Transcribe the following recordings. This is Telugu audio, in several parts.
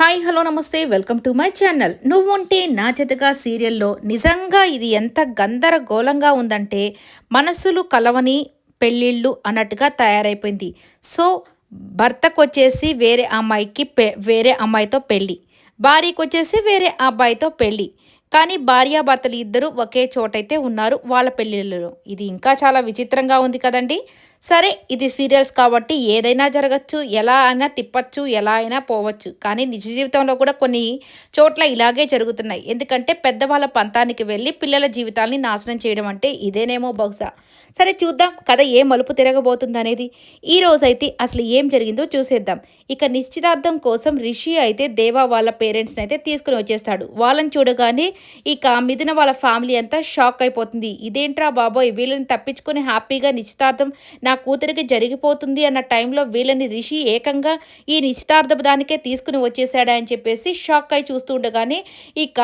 హాయ్ హలో నమస్తే వెల్కమ్ టు మై ఛానల్. నువ్వుంటే నా జతగా సీరియల్లో నిజంగా ఇది ఎంత గందరగోళంగా ఉందంటే మనస్సులు కలవని పెళ్ళిళ్ళు అన్నట్టుగా తయారైపోయింది. సో భర్తకు వచ్చేసి వేరే అమ్మాయికి పె వేరే అమ్మాయితో పెళ్ళి భార్యకు వచ్చేసి వేరే అబ్బాయితో పెళ్ళి కానీ భార్యాభర్తలు ఇద్దరు ఒకే చోటైతే ఉన్నారు వాళ్ళ పెళ్ళిళ్ళలో ఇది ఇంకా చాలా విచిత్రంగా ఉంది కదండి. సరే ఇది సీరియల్స్ కాబట్టి ఏదైనా జరగచ్చు ఎలా అయినా తిప్పచ్చు ఎలా అయినా పోవచ్చు. కానీ నిజ జీవితంలో కూడా కొన్ని చోట్ల ఇలాగే జరుగుతున్నాయి. ఎందుకంటే పెద్దవాళ్ళ పంతానికి వెళ్ళి పిల్లల జీవితాల్ని నాశనం చేయడం అంటే ఇదేనేమో బహుశా. సరే చూద్దాం కథ ఏ మలుపు తిరగబోతుందనేది. ఈ రోజైతే అసలు ఏం జరిగిందో చూసేద్దాం. ఇక నిశ్చితార్థం కోసం రిషి అయితే దేవా వాళ్ళ పేరెంట్స్ని అయితే తీసుకుని వచ్చేస్తాడు. వాళ్ళని చూడగానే ఇక మిథున వాళ్ళ ఫ్యామిలీ అంతా షాక్ అయిపోతుంది. ఇదేంట్రా బాబోయ్ వీళ్ళని తప్పించుకొని హ్యాపీగా నిశ్చితార్థం నా కూతురికి జరిగిపోతుంది అన్న టైంలో వీళ్ళని రిషి ఏకంగా ఈ నిశ్చితార్థ దానికే తీసుకుని వచ్చేసాడా అని చెప్పేసి షాక్ అయి చూస్తూ ఉండగానే ఇక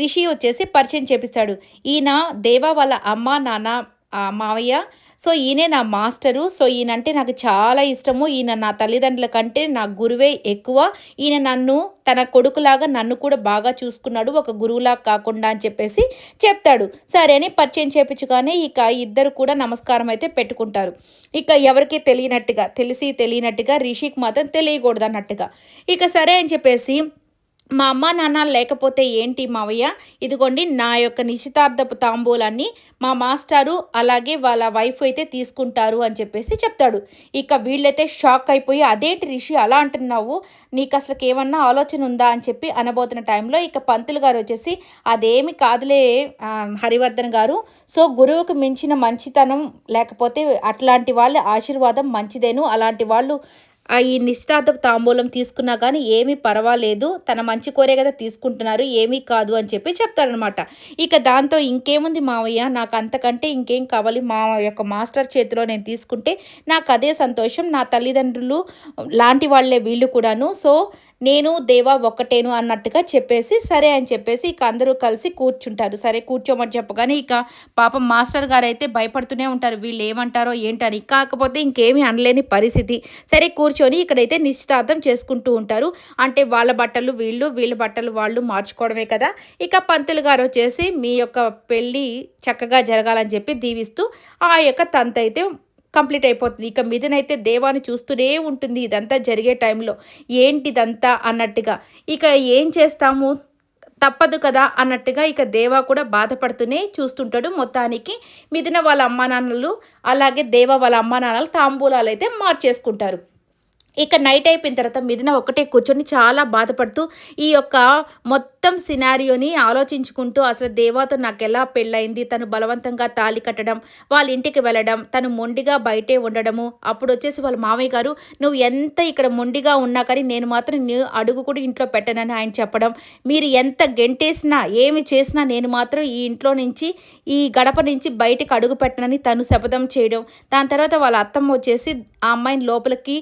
రిషి వచ్చేసి పరిచయం చేపిస్తాడు. ఈయన దేవా వాళ్ళ అమ్మ నాన్న మావయ్య. సో ఈయనే నా మాస్టరు. సో ఈయనంటే నాకు చాలా ఇష్టము. ఈయన నా తల్లిదండ్రుల కంటే నా గురువే ఎక్కువ. ఈయన నన్ను తన కొడుకులాగా నన్ను కూడా బాగా చూసుకున్నాడు. ఒక గురువులాగా కాకుండా అని చెప్పేసి చెప్తాడు. సరే అని పరిచయం చేపించుగానే ఇక ఇద్దరు కూడా నమస్కారం అయితే పెట్టుకుంటారు. ఇక ఎవరికి తెలియనట్టుగా తెలిసి తెలియనట్టుగా రిషికి మాత్రం తెలియకూడదు అన్నట్టుగా ఇక సరే అని చెప్పేసి మా అమ్మ నాన్న లేకపోతే ఏంటి మావయ్య? ఇదిగోండి నా యొక్క నిశ్చితార్థపు తాంబూలాన్ని మా మాస్టారు అలాగే వాళ్ళ వైఫ్ అయితే తీసుకుంటారు అని చెప్పేసి చెప్తాడు. ఇక వీళ్ళైతే షాక్ అయిపోయి అదేంటి రిషి అలా అంటున్నావు? నీకు అసలు ఏమన్నా ఆలోచన ఉందా? అని చెప్పి అనబోతున్న టైంలో ఇక పంతులు గారు వచ్చేసి అదేమి కాదులే హరివర్ధన్ గారు. సో గురువుకు మించిన మంచితనం లేకపోతే అట్లాంటి వాళ్ళ ఆశీర్వాదం మంచిదేను? అలాంటి వాళ్ళు ఈ నిశ్చితార్థ తాంబూలం తీసుకున్నా కానీ ఏమీ పర్వాలేదు. తన మంచి కోరే కదా తీసుకుంటున్నారు. ఏమీ కాదు అని చెప్పి చెప్తారనమాట ఇక దాంతో ఇంకేముంది మావయ్య? నాకు అంతకంటే ఇంకేం కావాలి? మా యొక్క మాస్టర్ చేతిలో నేను తీసుకుంటే నాకు అదే సంతోషం. నా తల్లిదండ్రులు లాంటి వాళ్ళే వీళ్ళు కూడాను. సో నేను దేవా ఒక్కటేను అన్నట్టుగా చెప్పేసి సరే అని చెప్పేసి ఇక అందరూ కలిసి కూర్చుంటారు. సరే కూర్చోమని చెప్పగానే ఇక పాపం మాస్టర్ గారు అయితే భయపడుతూనే ఉంటారు. వీళ్ళు ఏమంటారో ఏంటని కాకపోతే ఇంకేమీ అనలేని పరిస్థితి. సరే కూర్చొని ఇక్కడైతే నిశ్చితార్థం చేసుకుంటూ ఉంటారు. అంటే వాళ్ళ బట్టలు వీళ్ళు వీళ్ళ బట్టలు వాళ్ళు మార్చుకోవడమే కదా. ఇక పంతులు గారు వచ్చేసి మీ యొక్క పెళ్ళి చక్కగా జరగాలని చెప్పి దీవిస్తూ ఆ యొక్క తంత అయితే కంప్లీట్ అయిపోతుంది. ఇక మిథునైతే దేవాన్ని చూస్తూనే ఉంటుంది. ఇదంతా జరిగే టైంలో ఏంటిదంతా అన్నట్టుగా. ఇక ఏం చేస్తాము? తప్పదు కదా అన్నట్టుగా ఇక దేవా కూడా బాధపడుతూనే చూస్తుంటాడు మొత్తానికి. మిథున వాళ్ళ అమ్మా నాన్నలు అలాగే దేవ వాళ్ళ అమ్మా నాన్నలు తాంబూలాలు అయితే మార్చేసుకుంటారు. ఇక నైట్ అయిపోయిన తర్వాత మిథున ఒకటే కూర్చొని చాలా బాధపడుతూ ఈ యొక్క మొత్తం సినారియోని ఆలోచించుకుంటూ అసలు దేవాతో నాకు ఎలా పెళ్ళయింది? తను బలవంతంగా తాలి కట్టడం వాళ్ళ ఇంటికి వెళ్ళడం తను మొండిగా బయటే ఉండడము. అప్పుడు వచ్చేసి వాళ్ళ మామయ్య గారు నువ్వు ఎంత ఇక్కడ మొండిగా ఉన్నా కానీ నేను మాత్రం నీ అడుగు కూడా ఇంట్లో పెట్టనని ఆయన చెప్పడం. మీరు ఎంత గెంటేసినా ఏమి చేసినా నేను మాత్రం ఈ ఇంట్లో నుంచి ఈ గడప నుంచి బయటకు అడుగు పెట్టనని తను శపథం చేయడం. దాని తర్వాత వాళ్ళ అత్తమ్మ వచ్చేసి ఆ అమ్మాయిని లోపలికి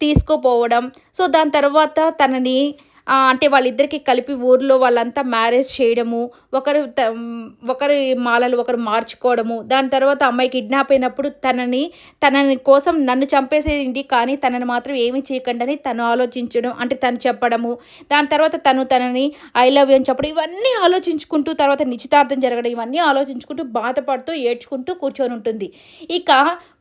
తీసుకుపోవడం. సో దాని తర్వాత తనని అంటే వాళ్ళిద్దరికి కలిపి ఊర్లో వాళ్ళంతా మ్యారేజ్ చేయడము ఒకరు ఒకరి మాలలు ఒకరు మార్చుకోవడము దాని తర్వాత అమ్మాయి కిడ్నాప్ అయినప్పుడు తనని తనని కోసం నన్ను చంపేసేది కానీ తనని మాత్రం ఏమి చేయకండి అని తను ఆలోచించడం అంటే తను చెప్పడము దాని తర్వాత తను తనని ఐ లవ్ యూ అని చెప్పడం ఇవన్నీ ఆలోచించుకుంటూ తర్వాత నిశ్చితార్థం జరగడం ఇవన్నీ ఆలోచించుకుంటూ బాధపడుతూ ఏడ్చుకుంటూ కూర్చొని ఉంటుంది. ఇక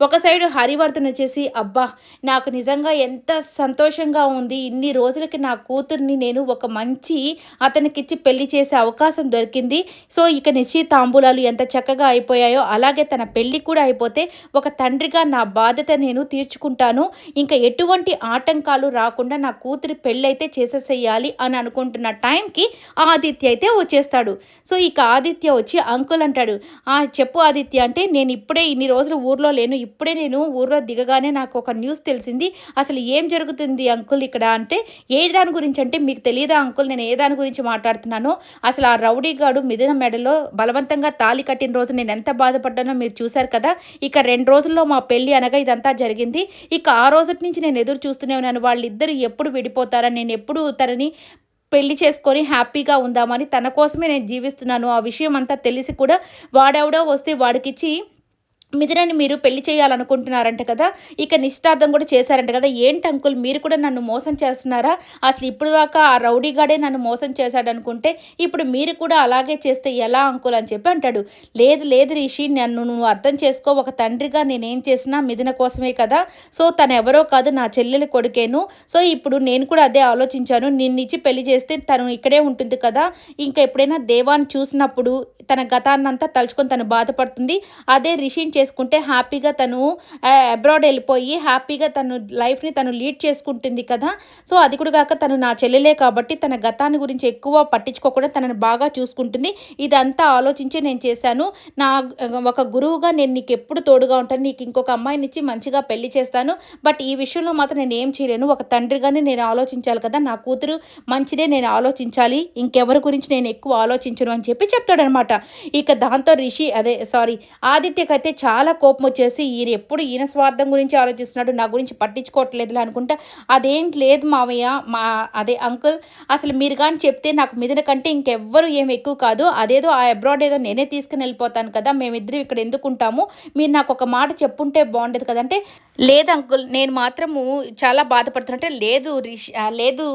ఒక సైడు హరివర్ధన్ వచ్చేసి అబ్బా నాకు నిజంగా ఎంత సంతోషంగా ఉంది ఇన్ని రోజులకి నా కూతుర్ని అతన్ని నేను ఒక మంచి అతనికిచ్చి పెళ్ళి చేసే అవకాశం దొరికింది. సో ఇక నిశ్చితాంబూలాలు ఎంత చక్కగా అయిపోయాయో అలాగే తన పెళ్ళి కూడా అయిపోతే ఒక తండ్రిగా నా బాధ్యత నేను తీర్చుకుంటాను. ఇంకా ఎటువంటి ఆటంకాలు రాకుండా నా కూతురి పెళ్ళి అయితే చేసేసేయాలి అని అనుకుంటున్న టైంకి ఆదిత్య అయితే వచ్చేస్తాడు. సో ఇక ఆదిత్య వచ్చి అంకుల్ అంటాడు ఆ చెప్పు ఆదిత్య అంటే నేను ఇప్పుడే ఇన్ని రోజులు ఊర్లో లేను. ఇప్పుడే నేను ఊర్లో దిగగానే నాకు ఒక న్యూస్ తెలిసింది. అసలు ఏం జరుగుతుంది అంకుల్ ఇక్కడ? అంటే ఏ దాని గురించి? అంటే మీకు తెలియదా అంకుల్ నేను ఏ దాని గురించి మాట్లాడుతున్నానో? అసలు ఆ రౌడీ గాడు మిథున మెడలో బలవంతంగా తాలి కట్టిన రోజు నేను ఎంత బాధపడ్డానో మీరు చూశారు కదా? ఇక రెండు రోజుల్లో మా పెళ్ళి అనగా ఇదంతా జరిగింది. ఇక ఆ రోజు నుంచి నేను ఎదురు చూస్తూనే ఉన్నాను. వాళ్ళిద్దరు ఎప్పుడు విడిపోతారని నేను ఎప్పుడు తనని పెళ్ళి చేసుకొని హ్యాపీగా ఉందామని తన కోసమే నేను జీవిస్తున్నాను. ఆ విషయం అంతా తెలిసి కూడా వాడెవడో వస్తే వాడికిచ్చి మిథునని మీరు పెళ్ళి చేయాలనుకుంటున్నారంట కదా ఇక నిశ్చితార్థం కూడా చేశారంట కదా. ఏంటి అంకుల్ మీరు కూడా నన్ను మోసం చేస్తున్నారా? అసలు ఇప్పుడు దాకా ఆ రౌడీగాడే నన్ను మోసం చేశాడు అనుకుంటే ఇప్పుడు మీరు కూడా అలాగే చేస్తే ఎలా అంకుల్ అని చెప్పి అంటాడు. లేదు లేదు రిషి నన్ను నువ్వు అర్థం చేసుకో. ఒక తండ్రిగా నేనేం చేసినా మిథున కోసమే కదా. సో తను ఎవరో కాదు నా చెల్లెలి కొడుకేను. సో ఇప్పుడు నేను కూడా అదే ఆలోచించాను. నిన్నిచ్చి పెళ్ళి చేస్తే తను ఇక్కడే ఉంటుంది కదా. ఇంకా ఎప్పుడైనా దేవాన్ని చూసినప్పుడు తన గతాన్నంతా తలుచుకొని తను బాధపడుతుంది. అదే రిషిని చేసుకుంటే హ్యాపీగా తను అబ్రాడ్ వెళ్ళిపోయి హ్యాపీగా తను లైఫ్ని తను లీడ్ చేసుకుంటుంది కదా. సో అది కూడా కాక తను నా చెల్లెలే కాబట్టి తన గతాన్ని గురించి ఎక్కువ పట్టించుకోకుండా తనని బాగా చూసుకుంటుంది. ఇదంతా ఆలోచించి నేను చేశాను. నా ఒక గురువుగా నేను నీకు ఎప్పుడు తోడుగా ఉంటాను. నీకు ఇంకొక అమ్మాయిని ఇచ్చి మంచిగా పెళ్ళి చేస్తాను. బట్ ఈ విషయంలో మాత్రం నేను ఏం చేయలేను. ఒక తండ్రిగానే నేను ఆలోచించాలి కదా. నా కూతురు మంచిదే నేను ఆలోచించాలి. ఇంకెవరి గురించి నేను ఎక్కువ ఆలోచించను అని చెప్పి చెప్తాడనమాట. ఇక దాంతో రిషి అదే సారీ ఆదిత్యకైతే చాలా చాలా కోపం వచ్చేసి ఈయన ఎప్పుడు ఈయన స్వార్థం గురించి ఆలోచిస్తున్నాడు నా గురించి పట్టించుకోవట్లేదు అనుకుంటా. అదేం లేదు మావయ్య మా అదే అంకుల్ అసలు మీరు కానీ చెప్తే నాకు మిదిన కంటే ఇంకెవ్వరు ఏం ఎక్కువ కాదు. అదేదో ఆ అబ్రాడ్ ఏదో నేనే తీసుకుని వెళ్ళిపోతాను కదా మేమిద్దరం ఇక్కడ ఎందుకుంటాము మీరు నాకు ఒక మాట చెప్పుంటే బాగుండేది కదంటే లేదు అంకుల్ నేను మాత్రము చాలా బాధపడుతున్నట్టే లేదు రిష్ లేదు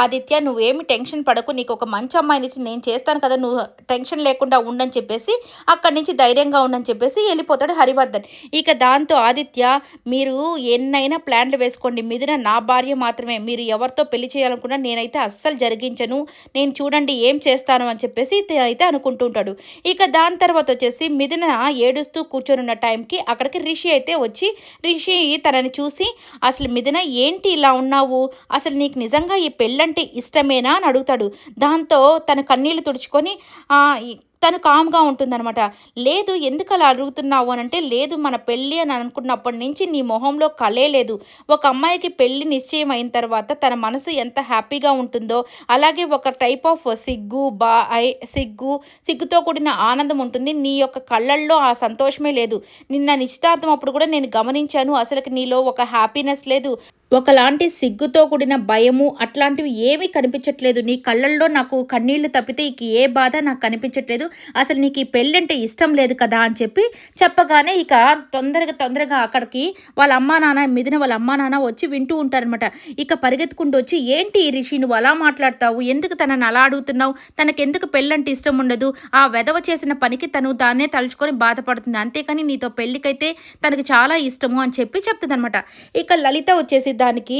ఆదిత్య నువ్వేమి టెన్షన్ పడకు నీకు ఒక మంచి అమ్మాయిని ఇచ్చి నేను చేస్తాను కదా నువ్వు టెన్షన్ లేకుండా ఉండని చెప్పేసి అక్కడి నుంచి ధైర్యంగా ఉండని చెప్పేసి వెళ్ళిపోతాడు హరివర్ధన్. ఇక దాంతో ఆదిత్య మీరు ఎన్నైనా ప్లాన్లు వేసుకోండి. మిదిన నా భార్య మాత్రమే. మీరు ఎవరితో పెళ్ళి చేయాలనుకున్నా నేనైతే అస్సలు జరిగించను. నేను చూడండి ఏం చేస్తాను అని చెప్పేసి అయితే అనుకుంటుంటాడు ఇక దాని తర్వాత వచ్చేసి మిదిన ఏడుస్తూ కూర్చొని ఉన్న టైంకి అక్కడికి రిషి అయితే వచ్చి రిషి తనని చూసి అసలు మిదిన ఏంటి ఇలా ఉన్నావు? అసలు నీకు నిజంగా ఈ పెళ్ళి పెళ్ళంటే ఇష్టమేనా అని అడుగుతాడు. దాంతో తన కన్నీళ్ళు తుడుచుకొని తను కామ్గా ఉంటుందన్నమాట. లేదు ఎందుకు అలా అడుగుతున్నావు? అని అంటే లేదు మన పెళ్ళి అని అనుకున్నప్పటి నుంచి నీ మొహంలో కలే లేదు. ఒక అమ్మాయికి పెళ్ళి నిశ్చయం అయిన తర్వాత తన మనసు ఎంత హ్యాపీగా ఉంటుందో అలాగే ఒక టైప్ ఆఫ్ సిగ్గు బా ఐ సిగ్గు సిగ్గుతో కూడిన ఆనందం ఉంటుంది. నీ యొక్క కళ్ళల్లో ఆ సంతోషమే లేదు. నిన్న నిశ్చితార్థం అప్పుడు కూడా నేను గమనించాను. అసలుకి నీలో ఒక హ్యాపీనెస్ లేదు. ఒకలాంటి సిగ్గుతో కూడిన భయము అట్లాంటివి ఏమీ కనిపించట్లేదు. నీ కళ్ళల్లో నాకు కన్నీళ్ళు తప్పితే ఇక ఏ బాధ నాకు కనిపించట్లేదు. అసలు నీకు ఈ పెళ్ళి అంటే ఇష్టం లేదు కదా అని చెప్పి చెప్పగానే ఇక తొందరగా తొందరగా అక్కడికి వాళ్ళ అమ్మా నాన్న మిదిన వాళ్ళ అమ్మా నాన్న వచ్చి వింటూ ఉంటారనమాట ఇక పరిగెత్తుకుంటూ వచ్చి ఏంటి రిషి నువ్వు అలా మాట్లాడతావు? ఎందుకు తనని అలా అడుగుతున్నావు? తనకెందుకు పెళ్ళంటే ఇష్టం ఉండదు? ఆ వెధవ చేసిన పనికి తను దాన్నే తలుచుకొని బాధపడుతుంది. అంతేకాని నీతో పెళ్ళికైతే తనకు చాలా ఇష్టము అని చెప్పి చెప్తుంది అనమాట ఇక లలిత వచ్చేసి దానికి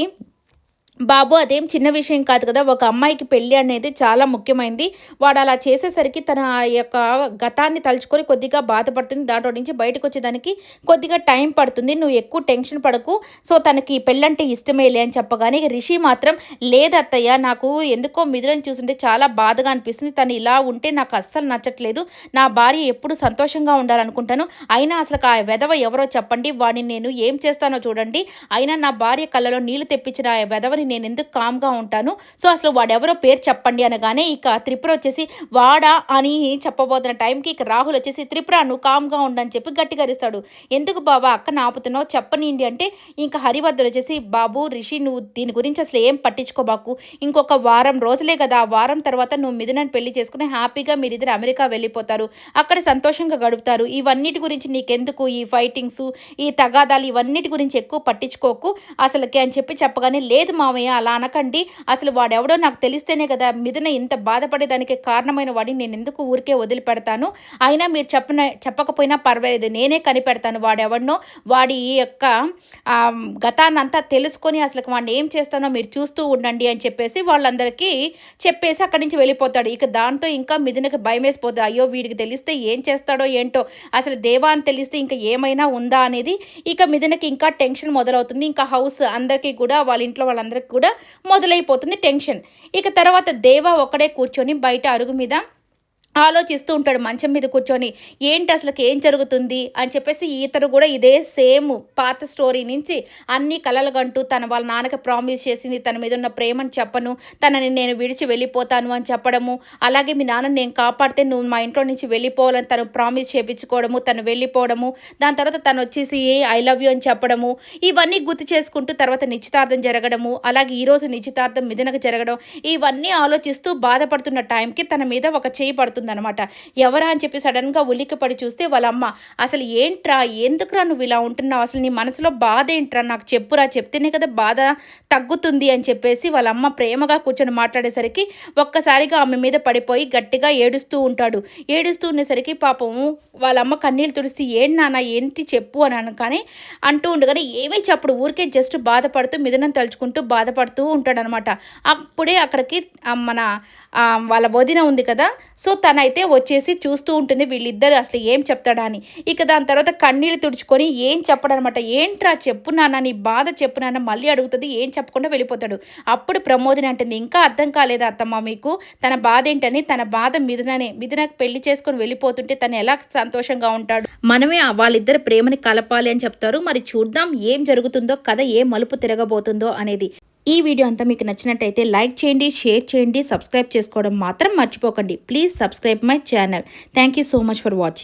బాబు అదేం చిన్న విషయం కాదు కదా. ఒక అమ్మాయికి పెళ్ళి అనేది చాలా ముఖ్యమైనది వాడు అలా చేసేసరికి తన ఆ యొక్క గతాన్ని తలుచుకొని కొద్దిగా బాధపడుతుంది. దాంట్లో నుంచి బయటకు వచ్చేదానికి కొద్దిగా టైం పడుతుంది. నువ్వు ఎక్కువ టెన్షన్ పడకు. సో తనకి పెళ్ళంటే ఇష్టమేలే అని చెప్పగానే రిషి మాత్రం లేదత్తయ్య నాకు ఎందుకో మిథులను చూస్తుంటే చాలా బాధగా అనిపిస్తుంది. తను ఇలా ఉంటే నాకు అస్సలు నచ్చట్లేదు. నా భార్య ఎప్పుడు సంతోషంగా ఉండాలనుకుంటాను. అయినా అసలు ఆ వెధవ ఎవరో చెప్పండి. వాడిని నేను ఏం చేస్తానో చూడండి. అయినా నా భార్య కళ్ళలో నీళ్ళు తెప్పించిన ఆ వెధవని నేను ఎందుకు కామ్గా ఉంటాను? సో అసలు వాడెవరో పేరు చెప్పండి అనగానే ఇక త్రిపుర వచ్చేసి వాడా అని చెప్పబోతున్న టైంకి ఇక రాహుల్ వచ్చేసి త్రిపుర నువ్వు కామ్గా ఉండని చెప్పి గట్టిగరిస్తాడు ఎందుకు బాబా అక్క ఆపుతున్నావు చెప్పనిండి అంటే ఇంకా హరివర్ధన్ వచ్చేసి బాబు రిషి నువ్వు దీని గురించి అసలు ఏం పట్టించుకోబాకు ఇంకొక వారం రోజులే కదా ఆ వారం తర్వాత నువ్వు మిథునని పెళ్ళి చేసుకుని హ్యాపీగా మీరిద్దరు అమెరికా వెళ్ళిపోతారు. అక్కడ సంతోషంగా గడుపుతారు. ఇవన్నిటి గురించి నీకెందుకు? ఈ ఫైటింగ్స్ ఈ తగాదాలు ఇవన్నిటి గురించి ఎక్కువ పట్టించుకోకు. అసలుకి అని చెప్పి చెప్పగానే లేదు మా మామయ్య అలా అనకండి. అసలు వాడెవడో నాకు తెలిస్తేనే కదా మిథున ఇంత బాధపడేదానికి కారణమైన వాడిని నేను ఎందుకు ఊరికే వదిలిపెడతాను? అయినా మీరు చెప్పిన చెప్పకపోయినా పర్వాలేదు నేనే కనిపెడతాను వాడెవడనో. వాడి యొక్క గతాన్నంతా తెలుసుకొని అసలు వాడిని ఏం చేస్తానో మీరు చూస్తూ ఉండండి అని చెప్పేసి వాళ్ళందరికీ చెప్పేసి అక్కడి నుంచి వెళ్ళిపోతాడు. ఇక దాంతో ఇంకా మిథునకి భయం వేసిపోతుంది అయ్యో వీడికి తెలిస్తే ఏం చేస్తాడో ఏంటో అసలు దేవా అని తెలిస్తే ఇంకా ఏమైనా ఉందా అనేది ఇక మిథునకి ఇంకా టెన్షన్ మొదలవుతుంది. ఇంకా హౌస్ అందరికీ కూడా వాళ్ళ ఇంట్లో వాళ్ళందరికీ కూడా మొదలైపోతుంది టెన్షన్. ఇక తర్వాత దేవ ఒక్కడే కూర్చొని బయట అరుగు మీద ఆలోచిస్తూ ఉంటాడు మంచం మీద కూర్చొని ఏంటి అసలు ఏం జరుగుతుంది? అని చెప్పేసి ఈతను కూడా ఇదే సేమ్ పాత స్టోరీ నుంచి అన్ని కలలుగంటూ తన వాళ్ళ నాన్నకి ప్రామిస్ చేసింది తన మీద ఉన్న ప్రేమను చెప్పను తనని నేను విడిచి వెళ్ళిపోతాను అని చెప్పడము. అలాగే మీ నాన్న నేను కాపాడితే నువ్వు మా ఇంట్లో నుంచి వెళ్ళిపోవాలని తను ప్రామిస్ చేయించుకోవడము తను వెళ్ళిపోవడము దాని తర్వాత తను వచ్చేసి ఏ ఐ లవ్ యూ అని చెప్పడము. ఇవన్నీ గుర్తు చేసుకుంటూ తర్వాత నిశ్చితార్థం జరగడము. అలాగే ఈరోజు నిశ్చితార్థం మిథునకు జరగడం. ఇవన్నీ ఆలోచిస్తూ బాధపడుతున్న టైంకి తన మీద ఒక చేయి పడుతుంది. అవుతుందన్నమాట ఎవరా అని చెప్పి సడన్గా ఉలిక్కిపడి చూస్తే వాళ్ళ అమ్మ అసలు ఏంట్రా ఎందుకురా నువ్వు ఇలా ఉంటున్నావు? అసలు నీ మనసులో బాధ ఏంట్రా? నాకు చెప్పురా చెప్తేనే కదా బాధ తగ్గుతుంది అని చెప్పేసి వాళ్ళ అమ్మ ప్రేమగా కూర్చొని మాట్లాడేసరికి ఒక్కసారిగా ఆమె మీద పడిపోయి గట్టిగా ఏడుస్తూ ఉంటాడు. ఏడుస్తూ ఉండేసరికి పాపం వాళ్ళ అమ్మ కన్నీళ్ళు తుడిసి ఏం నాన్న ఏంటి చెప్పు అని అనగానే అంటూ ఉండగానే ఏమీ చెప్పడు ఊరికే జస్ట్ బాధపడుతూ మిథునం తలుచుకుంటూ బాధపడుతూ ఉంటాడనమాట అప్పుడే అక్కడికి మన వాళ్ళ వదిన ఉంది కదా సో తనైతే వచ్చేసి చూస్తూ ఉంటుంది వీళ్ళిద్దరు అసలు ఏం చెప్తాడా అని. ఇక దాని తర్వాత కన్నీళ్ళు తుడుచుకొని ఏం చెప్పడనమాట? ఏంట్రా చెప్పు నాన్న నీ బాధ చెప్పు నాన్న మళ్ళీ అడుగుతుంది ఏం చెప్పకుండా వెళ్ళిపోతాడు. అప్పుడు ప్రమోదిని అంటుంది ఇంకా అర్థం కాలేదు అత్తమ్మ మీకు? తన బాధ ఏంటని తన బాధ మిథుననే మిథునకు పెళ్ళి చేసుకొని వెళ్ళిపోతుంటే తను ఎలా సంతోషంగా ఉంటాడు? మనమే వాళ్ళిద్దరు వాళ్ళిద్దరి ప్రేమని కలపాలి అని చెప్తారు. మరి చూద్దాం ఏం జరుగుతుందో కథ ఏ మలుపు తిరగబోతుందో అనేది. ఈ వీడియో అంతా మీకు నచ్చినట్టయితే లైక్ చేయండి షేర్ చేయండి సబ్స్క్రైబ్ చేసుకోవడం మాత్రం మర్చిపోకండి. Please subscribe my channel. Thank you so much for watching.